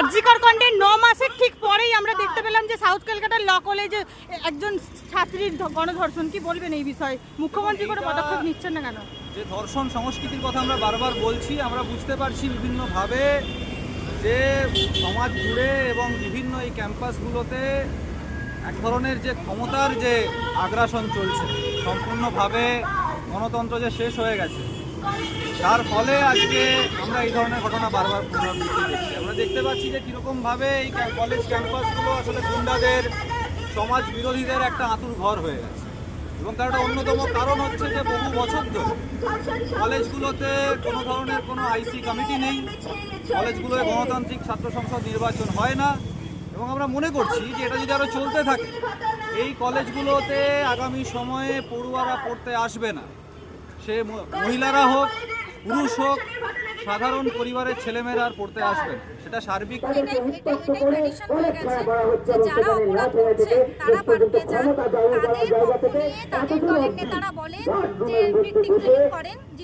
কার্যকর কন্ডের ন মাসের ঠিক পরেই আমরা দেখতে পেলাম যে সাউথ কলকাতার ল কলেজে একজন ছাত্রীর গণধর্ষণ। কি বলবেন এই বিষয়ে? মুখ্যমন্ত্রী কোনো পদক্ষেপ নিচ্ছেন না কেন? যে ধর্ষণ সংস্কৃতির কথা আমরা বারবার বলছি, আমরা বুঝতে পারছি বিভিন্নভাবে যে সমাজ জুড়ে এবং বিভিন্ন এই ক্যাম্পাসগুলোতে এক ধরনের যে ক্ষমতার যে আগ্রাসন চলছে, সম্পূর্ণভাবে গণতন্ত্র যে শেষ হয়ে গেছে। তার ফলে আজকে আমরা এই ধরনের ঘটনা বারবার পুনরাবৃত্তি দেখছি আমরা দেখতে পাচ্ছি যে কীরকমভাবে এই কলেজ ক্যাম্পাসগুলো আসলে গুন্ডাদের সমাজ বিরোধীদের একটা আঁতুর ঘর হয়ে গেছে। এবং তার একটা অন্যতম কারণ হচ্ছে যে বহু বছর ধরে কলেজগুলোতে কোনো ধরনের কোনো আইসি কমিটি নেই। কলেজগুলোয় গণতান্ত্রিক ছাত্র সংসদ নির্বাচন হয় না। এবং আমরা মনে করছি যে এটা যদি আরও চলতে থাকে, এই কলেজগুলোতে আগামী সময়ে পড়ুয়ারা পড়তে আসবে না। সে মহিলারা হোক পুরুষ হোক সাধারণ পরিবারের ছেলেমেয়েরা আর পড়তে আসবেন। সেটা সার্বিক যারা অপরাধ করছে তারা পাঠিয়ে যান তাদের পক্ষ তাদের দলের নেতারা বলেন যে ভিত্তিক করেন।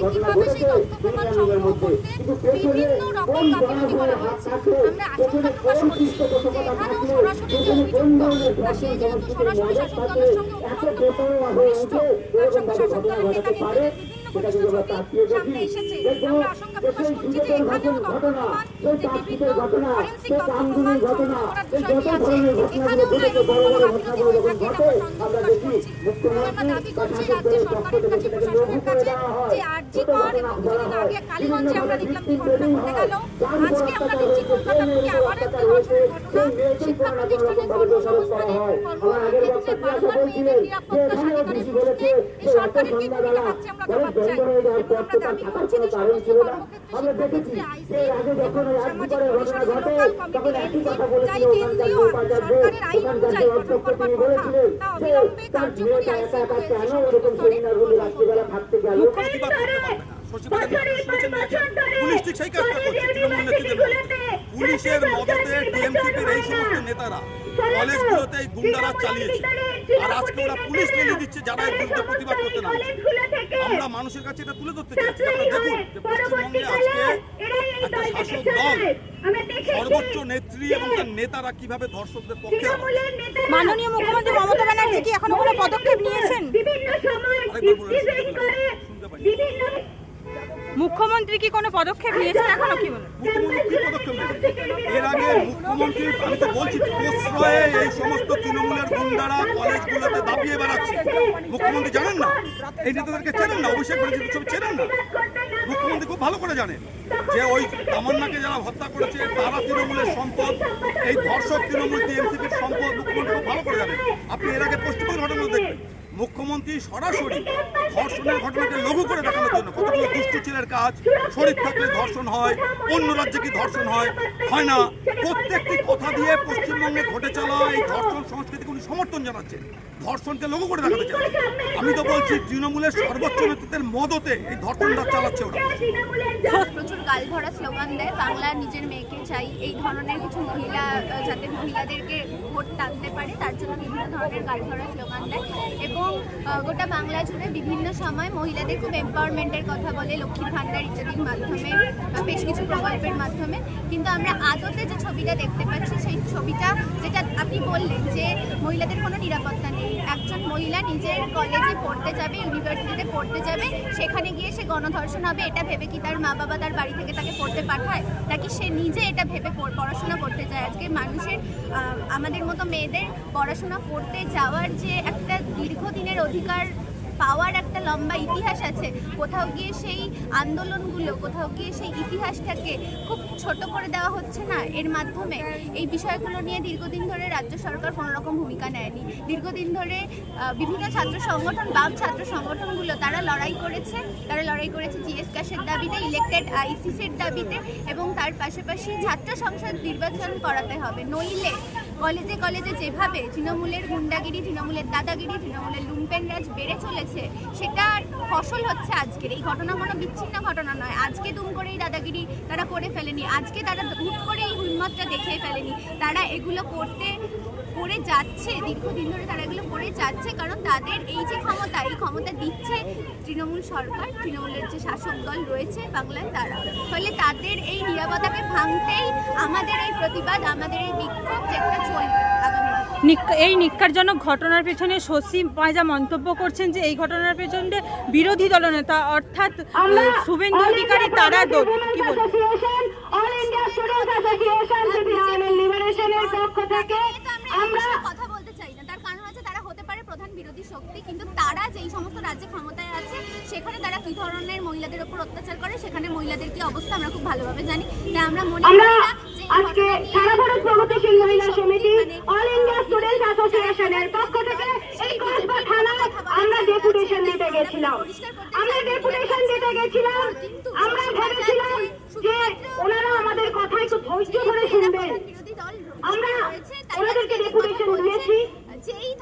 যে কীভাবে সেই তথ্য প্রমাণ সংগ্রহ করতে বিভিন্ন রকম গাফিলতি করা হয়েছে। আমরা আশঙ্কা প্রকাশ করছি যে এখানেও সরাসরি যে অভিযুক্ত বা সেই যেহেতু সরাসরি শাসক দলের সঙ্গে অত্যন্ত ঘনিষ্ঠ তার সঙ্গে শাসক দলের নেতা নেত্রীদের বিভিন্ন ঘনিষ্ঠ ছবি সামনে এসেছে। আমরা আশঙ্কা প্রকাশ করছি যে এখানেও তথ্য প্রমাণ যে বিভিন্ন ফরেন্সিক তথ্য প্রমাণ সংগ্রহ করার বিষয়টি আছে। এখানেও না এরকম কোনো গাফিলতি হয়ে থাকে এটা আমরা সন্দেহ প্রকাশ করছি এবং আমরা দাবি করছি। রাজ্য সরকারের কাছে প্রশাসনের কর এবং কিছুদিন আগে কালীগঞ্জে আমরা দেখলাম ঘটনা ঘটে গেল আজকে আমরা দেখছি কলকাতা থেকে আবার একটা ধর্ষণের ঘটনা শিক্ষা প্রতিষ্ঠানে কর্মসংস্থানে কর্মক্ষেত্রে বাংলার মেয়েদের নিরাপত্তা স্বাধিকারের বিরুদ্ধে এই সরকারের যে আমরা জবাব এবং আমরা দাবি করছি যে সমস্ত কর্মক্ষেত্রে শিক্ষা আইসি সামাজিক পরিসর লোকাল কমিটি এনসি যাই কেন্দ্রীয় সরকারের আইন অনুযায়ী গঠন করবার কথা তা অবিলম্বে কার্যকরী আইসি এবং সমস্ত স্তরে প্রতিবাদ করতে পারবে না সচিবালয় শুনেছেন দেখেন পুলিশ ঠিক সেই কাজটা করছে তৃণমূল নেতৃত্বের। পুলিশের মদতে টিএমসিপির এই সমস্ত নেতারা কলেজগুলোতে এই গুন্ডারা চালিয়েছে। আর আজকে ওরা পুলিশ টেনে দিচ্ছে যারা এর বিরুদ্ধে প্রতিবাদ করতে নামছে। আমরা মানুষের কাছে এটা তুলে ধরতে চাইছি। আপনারা দেখুন যে পশ্চিমবঙ্গে আজকে একটা শাসক দল সর্বোচ্চ নেত্রী এবং তার নেতারা কীভাবে ধর্ষকদের পক্ষে মাননীয় মুখ্যমন্ত্রী মমতা ব্যানার্জি কি এখনও কোনো পদক্ষেপ নিয়েছেন? আরেকবার বলে শুনতে পাই মুখ্যমন্ত্রী কি কোনো পদক্ষেপ নিয়েছেন এখনও কি বলেন? এর আগে মুখ্যমন্ত্রী, আমি তো বলছি, প্রশ্রয়ে এই সমস্ত তৃণমূলের গুন্ডারা কলেজগুলোতে দাপিয়ে বেড়াচ্ছে। মুখ্যমন্ত্রী জানেন না? এই নেতাদেরকে চেনেন না? অভিষেক ব্যানার্জি ছবি চেনেন না? মুখ্যমন্ত্রী খুব ভালো করে জানেন যে ওই তামান্নাকে যারা হত্যা করেছে, তারা তৃণমূলের সম্পদ, এই ধর্ষক তৃণমূল, টিএমসিপির সম্পদ মুখ্যমন্ত্রী খুব ভালো করে জানেন। আপনি এর আগে পশ্চিমবঙ্গ ঘটনা দেখবেন। মুখ্যমন্ত্রী সরাসরি ধর্ষণের ঘটনাকে লঘু করে দেখানোর জন্য কতগুলো দুষ্টু ছেলের কাজ, শরীর থাকলে ধর্ষণ হয়, অন্য রাজ্যে কি ধর্ষণ হয়? হয় না। প্রত্যেকটি কথা দিয়ে পশ্চিমবঙ্গে ঘটে চলা এই ধর্ষণ সংস্কৃতিকে উনি সমর্থন জানাচ্ছেন। ধর্ষণকে লঘু করে দেখাতে চান আমি তো বলছি, তৃণমূলের সর্বোচ্চ নেতৃত্বের মদতে এই ধর্ষণটা চালাচ্ছে ওরা। প্রচুর গাল ভরা স্লোগান দেয় বাংলা নিজের মেয়েকে চাই। এই ধরনের কিছু মহিলা, যাতে মহিলাদেরকে ভোট টানতে পারে, তার জন্য বিভিন্ন ধরনের গাল ভরা স্লোগান দেয়। এবং গোটা বাংলা জুড়ে বিভিন্ন সময় মহিলাদের খুব এম্পাওয়ারমেন্টের কথা বলে লক্ষ্মী ভাণ্ডার ইত্যাদির মাধ্যমে বেশ কিছু প্রকল্পের মাধ্যমে। কিন্তু আমরা আদতে যে ছবিটা দেখতে পাচ্ছি, সেই ছবিটা, যেটা আপনি বললেন যে মহিলাদের কোনো নিরাপত্তা নেই একজন মহিলা নিজের কলেজে পড়তে যাবে ইউনিভার্সিটিতে পড়তে যাবে, সেখানে গিয়ে সে গণধর্ষণ হবে, এটা ভেবে কি তার মা বাবা তার বাড়ি থেকে তাকে পড়তে পাঠায়? নাকি সে নিজে এটা ভেবে পড়- পড়াশোনা করতে যায়? আজকে মানুষের আমাদের মতো মেয়েদের পড়াশোনা করতে যাওয়ার যে একটা দীর্ঘদিনের অধিকার পাওয়ার একটা লম্বা ইতিহাস আছে। কোথাও গিয়ে সেই আন্দোলনগুলো, কোথাও গিয়ে সেই ইতিহাসটাকে খুব ছোট করে দেওয়া হচ্ছে না এর মাধ্যমে। এই বিষয়গুলো নিয়ে দীর্ঘদিন ধরে রাজ্য সরকার কোনো রকম ভূমিকা নেয়নি। দীর্ঘদিন ধরে বিভিন্ন ছাত্র সংগঠন, বাম ছাত্র সংগঠনগুলো তারা লড়াই করেছে। তারা লড়াই করেছে জিএস ক্যাশের দাবিতে ইলেক্টেড আইসিসির দাবিতে এবং তার পাশাপাশি ছাত্র সংসদ নির্বাচন করাতে হবে। নইলে কলেজে কলেজে যেভাবে তৃণমূলের গুন্ডাগিরি, তৃণমূলের দাদাগিরি, তৃণমূলের লুম্পেনরাজ বেড়ে চলেছে সেটার ফসল হচ্ছে আজকের। এই ঘটনা কোনো বিচ্ছিন্ন ঘটনা নয়। আজকে দুম করে এই দাদাগিরি তারা করে ফেলেনি। আজকে তারা হুট করে এই হুন্মতটা দেখে ফেলেনি। তারা এগুলো করতে করে যাচ্ছে দীর্ঘদিন ধরে তারা এগুলো করে যাচ্ছে কারণ তাদের এই যে ক্ষমতা এই ক্ষমতা দিচ্ছে তৃণমূল সরকার তৃণমূলের যে শাসক দল রয়েছে বাংলায় তারা। ফলে তাদের এই নিরাপত্তাকে ভাঙতেই আমাদের এই প্রতিবাদ আমাদের এই বিক্ষোভ যেটা চলবে। এই নিক্কারজনক ঘটনার পেছনে শশী পায়জা মন্তব্য করছেন যে এই ঘটনার পেছনে বিরোধী দলনেতা অর্থাৎ শুভেন্দু অধিকারী তারা দোষ কি বলবেন? অল ইন্ডিয়া স্টুডেন্টস অ্যাসোসিয়েশন লিবারেশনের পক্ষ থেকে তো আমরা কথা বলতে চাই না। তার কারণ হচ্ছে তারা হতে পারে প্রধান বিরোধী শক্তি কিন্তু তারা যেই সমস্ত রাজ্যে ক্ষমতায় আছে সেখানে তারা কি ধরনের মহিলাদের উপর অত্যাচার করে? সেখানে মহিলাদের কি অবস্থা আমরা খুব ভালোভাবে জানি। তাই আমরা মনে আমরা আজকে সারা ভারত প্রগতিশীল মহিলা সমিতি অল ইন্ডিয়া স্টুডেন্টস অ্যাসোসিয়েশনের পক্ষ থেকে এই কসবা থানায় আমরা ডেপুটেশন দিতে গেছিলাম। আমরা ডেপুটেশন দিতে গেছিলাম আমরা ভেবেছিলাম যে ওনারা আমাদের কথা একটু ধৈর্য ধরে শুনবেন। আমরা ওনাদেরকে ডেপুটেশন দিয়েছি।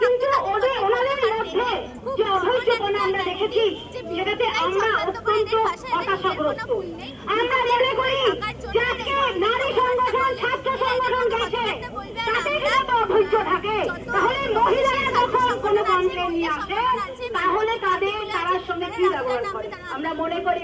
কিন্তু ওদের, ওনাদের মধ্যে যে অধৈর্যপনা আমরা দেখেছি, সেটাতে আমরা অত্যন্ত হতাশাগ্রস্ত। আমরা মনে করি যে আজকে নারী সংগঠন, ছাত্র সংগঠন গেছে। তাদের যদি অধৈর্য থাকে, তাহলে মহিলারা যখন কোনো কমপ্লেন নিয়ে আসে, তাহলে তাদের তার সঙ্গে কি ব্যবহার করে? আমরা মনে করি